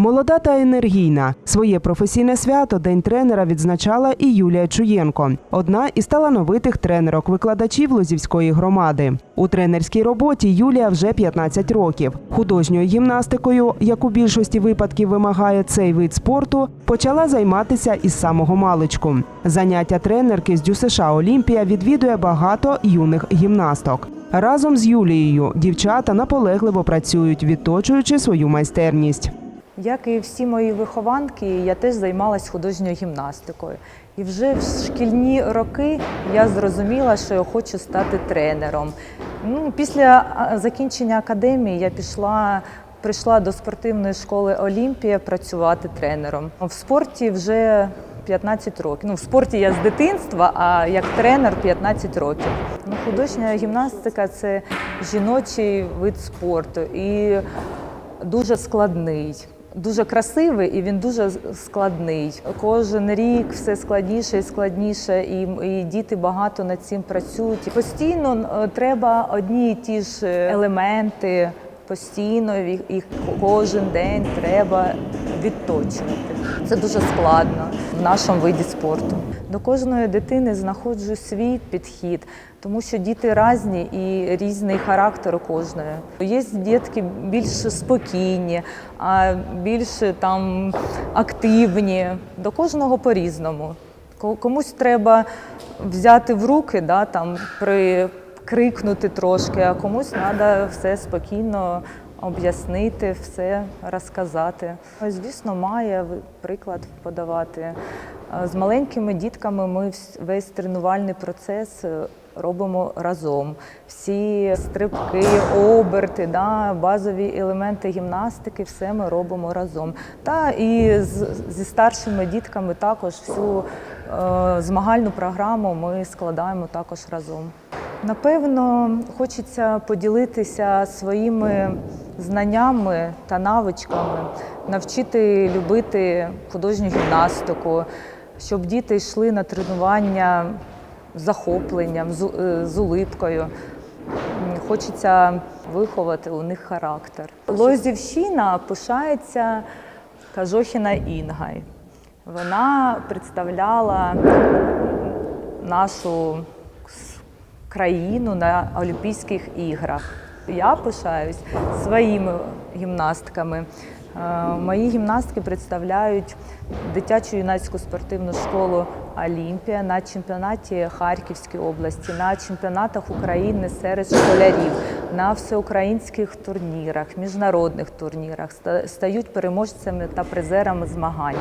Молода та енергійна. Своє професійне свято День тренера відзначала і Юлія Чуєнко, одна із талановитих тренерок-викладачів Лозівської громади. У тренерській роботі Юлія вже 15 років. Художньою гімнастикою, як у більшості випадків вимагає цей вид спорту, почала займатися із самого маличку. Заняття тренерки з ДЮСШ Олімпія відвідує багато юних гімнасток. Разом з Юлією дівчата наполегливо працюють, відточуючи свою майстерність. Як і всі мої вихованки, я теж займалась художньою гімнастикою. І вже в шкільні роки я зрозуміла, що я хочу стати тренером. Ну, після закінчення академії я пішла, прийшла до спортивної школи Олімпія працювати тренером. В спорті вже 15 років. Ну, в спорті я з дитинства, а як тренер 15 років. Ну, художня гімнастика це жіночий вид спорту. І дуже складний. Дуже красивий і він дуже складний. Кожен рік все складніше і складніше, і, і діти багато над цим працюють. Постійно е, треба одні і ті ж елементи, постійно їх кожен день треба відточувати. Це дуже складно в нашому виді спорту. До кожної дитини знаходжу свій підхід, тому що діти різні і різний характер у кожної. Є дітки більш спокійні, а більш там активні. До кожного по-різному. Комусь треба взяти в руки, да, там, прикрикнути трошки, а комусь треба все спокійно об'яснити, все розказати. Звісно, має приклад подавати. Е, З маленькими дітками ми весь тренувальний процес е, робимо разом. Всі стрибки, оберти, да, базові елементи гімнастики, все ми робимо разом. Та і з, зі старшими дітками також всю е, змагальну програму ми складаємо також разом. Напевно, хочеться поділитися своїми знаннями та навичками, навчити любити художню гімнастику, щоб діти йшли на тренування з захопленням, з, е, з. Хочеться виховати у них характер. Лозівщина пишається Кажохіна Інгай. Вона представляла нашу країну на Олімпійських іграх. Я пишаюсь своїми гімнастками. Е, Мої гімнастки представляють дитячу юнацьку спортивну школу Олімпія на чемпіонаті Харківської області, на чемпіонатах України серед школярів, на всеукраїнських турнірах, міжнародних турнірах стають переможцями та призерами змагань.